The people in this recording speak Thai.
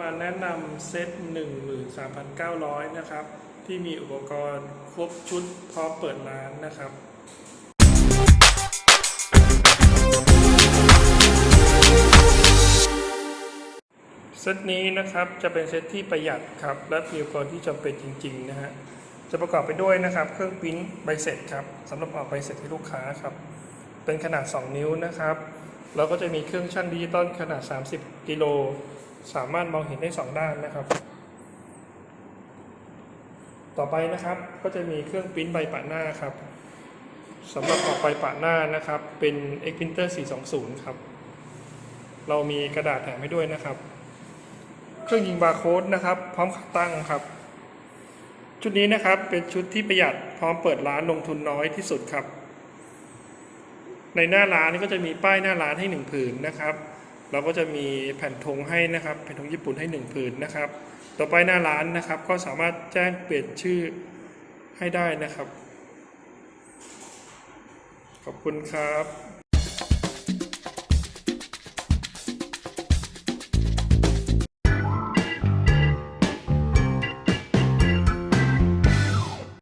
มาแนะนำเซต13,900 นะครับ ที่มีอุปกรณ์ครบชุดพร้อมเปิดร้านนะครับเซตนี้นะครับจะเป็นเซตที่ประหยัดครับ และมีอุปกรณ์ที่จำเป็นจริง ๆ นะฮะจะประกอบไปด้วยนะครับ เครื่องปริ้นใบเสร็จครับสำหรับออกใบเสร็จให้ลูกค้าครับ เป็นขนาด 2 นิ้วนะครับ แล้วก็จะมีเครื่องชั่งดิจิตอลขนาด 30 กิโล สามารถมองเห็นได้ 2 ด้านนะครับ ต่อไปนะครับก็จะมีเครื่องปริ้นใบปะหน้าครับสำหรับออกใบปะหน้านะครับ เป็น X Printer 420 ครับ เรามีกระดาษแถมให้ด้วยนะครับ เครื่องยิงบาร์โค้ดนะครับ พร้อมขาตั้งครับ ชุดนี้นะครับเป็นชุดที่ประหยัดพร้อมเปิดร้านลงทุนน้อยที่สุดครับ ในหน้าร้านก็จะมีป้ายหน้าร้านให้หนึ่งผืนนะครับ เราก็จะมีแผ่นธงให้นะครับแผ่นธงญี่ปุ่นให้หนึ่งผืนนะครับ ต่อไปหน้าร้านนะครับ ก็สามารถแจ้งเปลี่ยนชื่อให้ได้นะครับ ขอบคุณครับ